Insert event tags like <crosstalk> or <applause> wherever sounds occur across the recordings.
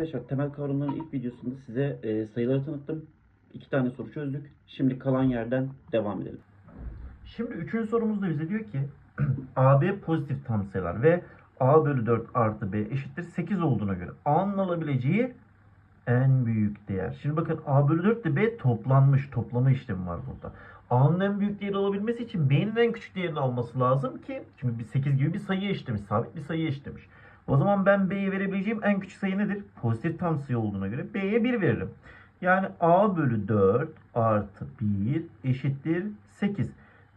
Arkadaşlar temel kavramların ilk videosunda size e, sayıları tanıttım. İki tane soru çözdük. Şimdi kalan yerden devam edelim. Şimdi üçüncü sorumuzda bize diyor ki <clears throat> AB pozitif tam sayılar ve A bölü 4 artı B eşittir 8 olduğuna göre A'nın alabileceği en büyük değer. Şimdi bakın A bölü 4 ile B toplanmış. Toplama işlemi var burada. A'nın en büyük değeri alabilmesi için B'nin en küçük değerini alması lazım ki çünkü bir 8 gibi bir sayı eşitlemiş. Sabit bir sayı eşitlemiş. O zaman ben B'ye verebileceğim en küçük sayı nedir? Pozitif tam sayı olduğuna göre B'ye 1 veririm. Yani A bölü 4 artı 1 eşittir 8.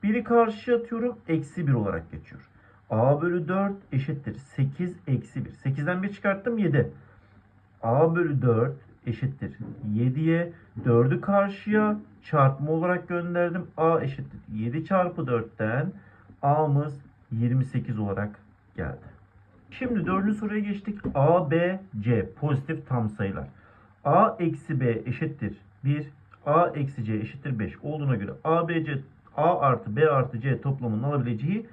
Biri karşıya atıyorum. Eksi 1 olarak geçiyor. A bölü 4 eşittir 8 eksi 1. 8'den 1 çıkarttım 7. A bölü 4 eşittir 7'ye 4'ü karşıya çarpma olarak gönderdim. A eşittir 7 çarpı 4'ten A'mız 28 olarak geldi. Şimdi dördüncü soruya geçtik. A, B, C pozitif tam sayılar. A eksi B eşittir 1. A eksi C eşittir 5 olduğuna göre A, B, C, A artı B artı C toplamının alabileceği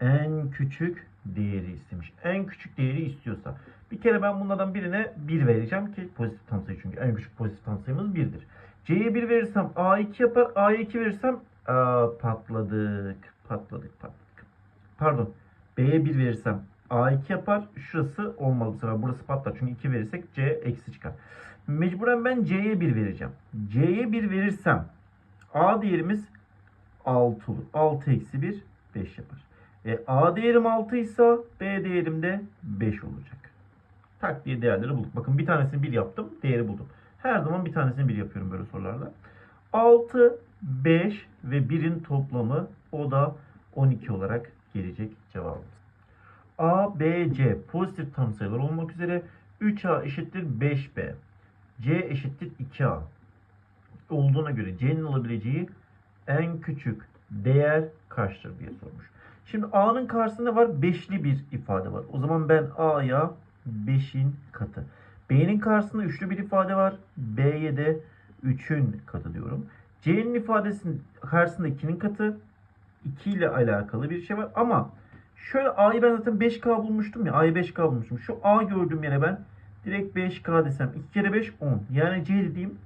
en küçük değeri istemiş. En küçük değeri istiyorsa. Bir kere ben bunlardan birine 1 vereceğim ki pozitif tam sayı çünkü en küçük pozitif tam sayımız 1'dir. C'ye 1 verirsem A2 yapar. A'ya 2 verirsem aa, patladık. Patladık patladık. Pardon. B'ye 1 verirsem A2 yapar. Şurası olmalı bu sefer. Burası patlar. Çünkü 2 verirsek C eksi çıkar. Mecburen ben C'ye 1 vereceğim. C'ye 1 verirsem A değerimiz 6 olur. 6 eksi 1 5 yapar. E, A değerim 6 ise B değerim de 5 olacak. Tak diye değerleri bulduk. Bakın bir tanesini 1 yaptım. Değeri buldum. Her zaman bir tanesini 1 yapıyorum böyle sorularda. 6, 5 ve 1'in toplamı o da 12 olarak gelecek cevabımız. A, B, C pozitif tam sayılar olmak üzere 3A eşittir 5B. C eşittir 2A olduğuna göre C'nin alabileceği en küçük değer kaçtır diye sormuş. Şimdi A'nın karşısında var 5'li bir ifade var. O zaman ben A'ya 5'in katı. B'nin karşısında üçlü bir ifade var. B'ye de 3'ün katı diyorum. C'nin ifadesinin karşısında 2'nin katı. 2 ile alakalı bir şey var. Ama şöyle A'yı ben zaten 5K bulmuştum ya. A'yı 5K bulmuştum. Şu A gördüğüm yere ben direkt 5K desem 2 kere 5 10. Yani C dediğim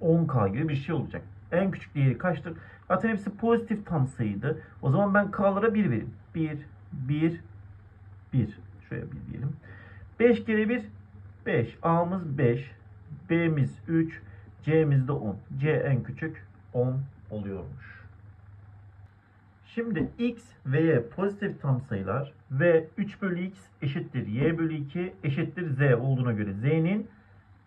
10K gibi bir şey olacak. En küçük değeri kaçtır? Zaten hepsi pozitif tam sayıydı. O zaman ben K'lara 1 vereyim. 1, 1, 1. Şöyle 1 diyelim. 5 kere 1, 5. A'mız 5. B'miz 3. C'miz de 10. C en küçük 10 oluyormuş. Şimdi x ve y pozitif tam sayılar ve 3 bölü x eşittir y bölü 2 eşittir z olduğuna göre z'nin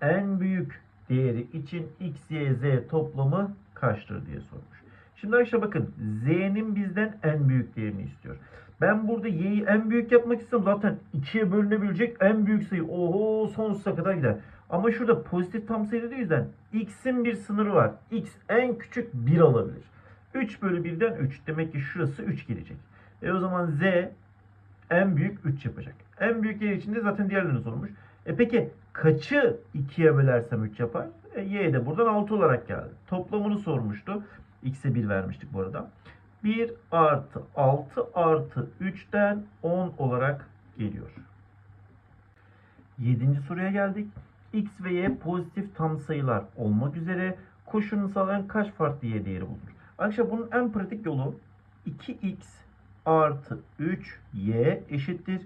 en büyük değeri için x, y, z toplamı kaçtır diye sormuş. Şimdi arkadaşlar bakın z'nin bizden en büyük değerini istiyor. Ben burada y'yi en büyük yapmak istiyorum. Zaten 2'ye bölünebilecek en büyük sayı. Oho sonsuza kadar gider. Ama şurada pozitif tam sayı dediği yüzden x'in bir sınırı var. x en küçük 1 alabilir. 3 bölü 1'den 3. Demek ki şurası 3 gelecek. E o zaman z en büyük 3 yapacak. En büyük yer içinde zaten diğerlerini sormuş. E peki kaçı 2'ye bölersem 3 yapar? E, y de buradan 6 olarak geldi. Toplamını sormuştu. X'e 1 vermiştik bu arada. 1 artı 6 artı 3'ten 10 olarak geliyor. 7. soruya geldik. X ve Y pozitif tam sayılar olmak üzere koşulunu sağlayan kaç farklı Y değeri bulunur? Arkadaşlar bunun en pratik yolu 2x artı 3y eşittir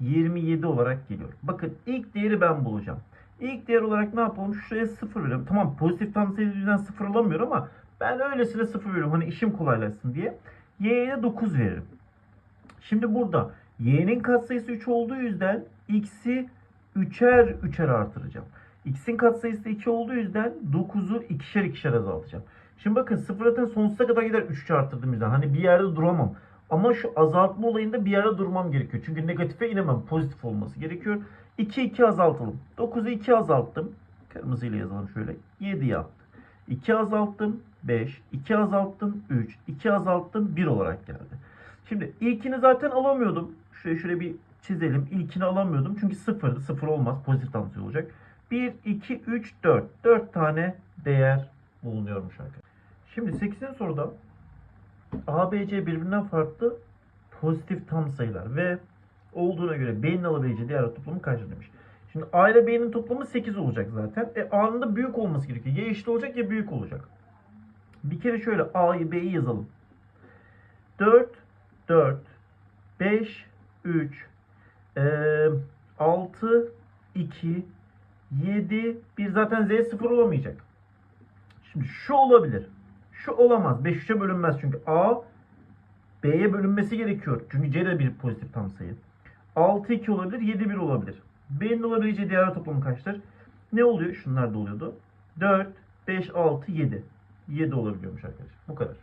27 olarak geliyor. Bakın ilk değeri ben bulacağım. İlk değer olarak ne yapalım? Şuraya 0 veriyorum. Tamam pozitif tam sayı yüzünden 0 alamıyorum ama ben öylesine 0 veriyorum. Hani işim kolaylaşsın diye. Y'ye 9 veririm. Şimdi burada y'nin katsayısı 3 olduğu yüzden x'i 3'er 3'er artıracağım. X'in katsayısı da 2 olduğu yüzden 9'u ikişer ikişer azaltacağım. Şimdi bakın sıfır zaten sonsuza kadar gider 3 arttırdığım yüzden. Hani bir yerde duramam. Ama şu azaltma olayında bir yerde durmam gerekiyor. Çünkü negatife inemem. Pozitif olması gerekiyor. 2 2 azaltalım. 9'u 2 azalttım. Kırmızıyla yazalım şöyle. 7 yaptı. 2 azalttım 5. 2 azalttım 3. 2 azalttım 1 olarak geldi. Şimdi ilkini zaten alamıyordum. Şöyle şöyle bir çizelim. İlkini alamıyordum. Çünkü sıfırdı. Sıfır olmaz. Pozitif tam sayı olacak. 1, 2, 3, 4. 4 tane değer bulunuyormuş arkadaşlar. Şimdi 8. soruda A, B, C birbirinden farklı pozitif tam sayılar ve olduğuna göre B'nin alabileceği değer toplamı kaçtır demiş. Şimdi A ile B'nin toplamı 8 olacak zaten. E A'nın da büyük olması gerekiyor. Ya eşit olacak ya büyük olacak. Bir kere şöyle A'yı B'yi yazalım. 4, 4, 5, 3, eee 6, 2, 7, 1 zaten Z 0 olamayacak. Şimdi şu olabilir. Şu olamaz. 5 3'e bölünmez çünkü A B'ye bölünmesi gerekiyor. Çünkü C de bir pozitif tam sayı. 6 2 olabilir, 7 1 olabilir. B'nin olabileceği diğer toplamı kaçtır? Ne oluyor? Şunlar da oluyordu. 4 5 6 7. 7 olabiliyormuş arkadaşlar. Bu kadar.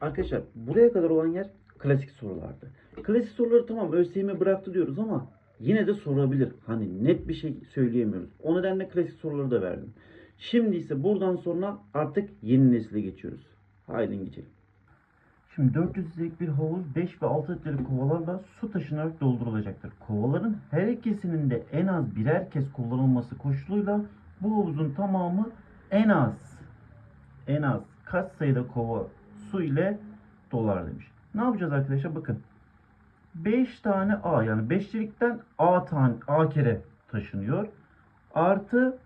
Arkadaşlar buraya kadar olan yer klasik sorulardı. Klasik soruları tamam ÖSYM bıraktı diyoruz ama yine de sorabilir. Hani net bir şey söyleyemiyoruz. O nedenle klasik soruları da verdim. Şimdi ise buradan sonra artık yeni nesile geçiyoruz. Haydi geçelim. Şimdi 400 litrelik bir havuz 5 ve 6 litrelik kovalarla su taşınarak doldurulacaktır. Kovaların her ikisinin de en az birer kez kullanılması koşuluyla bu havuzun tamamı en az en az kaç sayıda kova su ile dolar demiş. Ne yapacağız arkadaşlar? Bakın. 5 tane A yani 5 litrelikten A tane A kere taşınıyor. Artı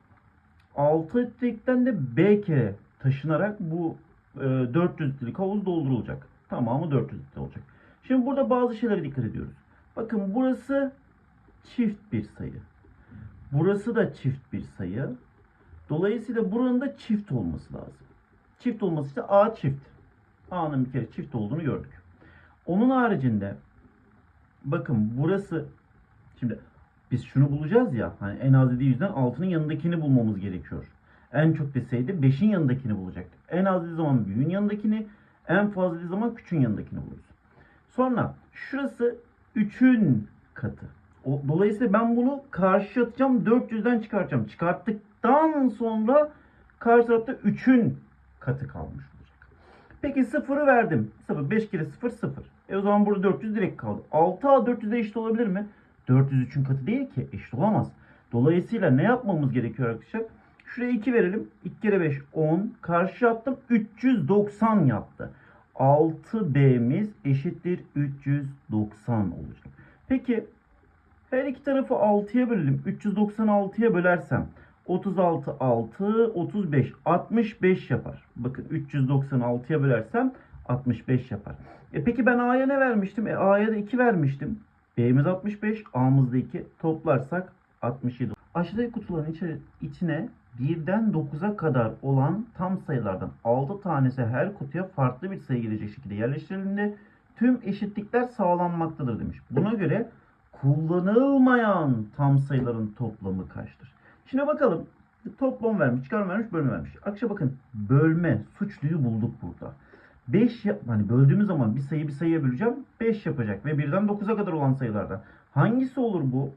6 litrelikten de B kere taşınarak bu e, 400 litrelik havuz doldurulacak. Tamamı 400 litre olacak. Şimdi burada bazı şeylere dikkat ediyoruz. Bakın burası çift bir sayı. Burası da çift bir sayı. Dolayısıyla buranın da çift olması lazım. Çift olması için A çift. A'nın bir kere çift olduğunu gördük. Onun haricinde bakın burası şimdi biz şunu bulacağız ya hani en az dediği yüzden 6'nın yanındakini bulmamız gerekiyor. En çok deseydi 5'in yanındakini bulacaktık. En az dediği zaman büyüğün yanındakini, en fazla dediği zaman küçüğün yanındakini buluruz. Sonra şurası 3'ün katı. O, dolayısıyla ben bunu karşı atacağım 400'den çıkartacağım. Çıkarttıktan sonra karşı tarafta 3'ün katı kalmış olacak. Peki 0'ı verdim. 0, 5 kere 0, 0. E o zaman burada 400 direkt kaldı. 6A 400'e eşit olabilir mi? 400 3'ün katı değil ki. Eşit olamaz. Dolayısıyla ne yapmamız gerekiyor arkadaşlar? Şuraya 2 verelim. 2 kere 5 10. Karşı attım 390 yaptı. 6B'miz eşittir 390 olacak. Peki her iki tarafı 6'ya bölelim. 396'ya bölersem 36 6 35 65 yapar. Bakın 396'ya bölersem 65 yapar. E peki ben A'ya ne vermiştim? E A'ya da 2 vermiştim. B'miz 65, A'mız da 2. Toplarsak 67. Aşağıdaki kutuların içi- içine 1'den 9'a kadar olan tam sayılardan 6 tanesi her kutuya farklı bir sayı gelecek şekilde yerleştirildiğinde tüm eşitlikler sağlanmaktadır demiş. Buna göre kullanılmayan tam sayıların toplamı kaçtır? Şimdi bakalım. Toplam vermiş, çıkarma vermiş, bölme vermiş. Arkadaşlar bakın bölme suçluyu bulduk burada. 5 yap hani böldüğümüz zaman bir sayı bir sayıya böleceğim. 5 yapacak ve 1'den 9'a kadar olan sayılardan. Hangisi olur bu?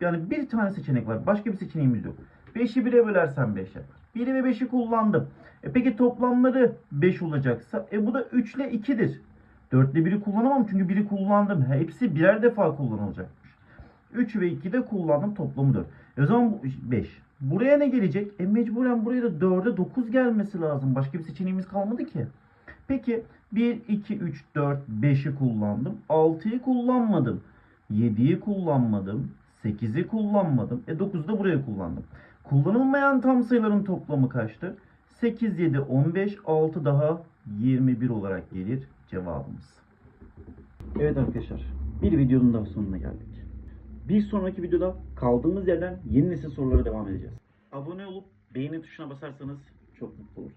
Yani bir tane seçenek var. Başka bir seçeneğimiz yok. 5'i 1'e bölersem 5 yapar. 1'i ve 5'i kullandım. E peki toplamları 5 olacaksa e bu da 3 ile 2'dir. 4 ile 1'i kullanamam çünkü 1'i kullandım. Hepsi birer defa kullanılacakmış. 3 ve 2 de kullandım toplamı 4. E o zaman 5. Buraya ne gelecek? E mecburen buraya da 4'e 9 gelmesi lazım. Başka bir seçeneğimiz kalmadı ki. Peki 1, 2, 3, 4, 5'i kullandım. 6'yı kullanmadım. 7'yi kullanmadım. 8'i kullanmadım. E 9'u da buraya kullandım. Kullanılmayan tam sayıların toplamı kaçtır? 8, 7, 15, 6 daha 21 olarak gelir cevabımız. Evet arkadaşlar bir videonun daha sonuna geldik. Bir sonraki videoda kaldığımız yerden yeni nesil sorulara devam edeceğiz. Abone olup beğeni tuşuna basarsanız çok mutlu olurum.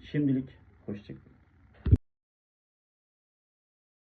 Şimdilik hoşçakalın.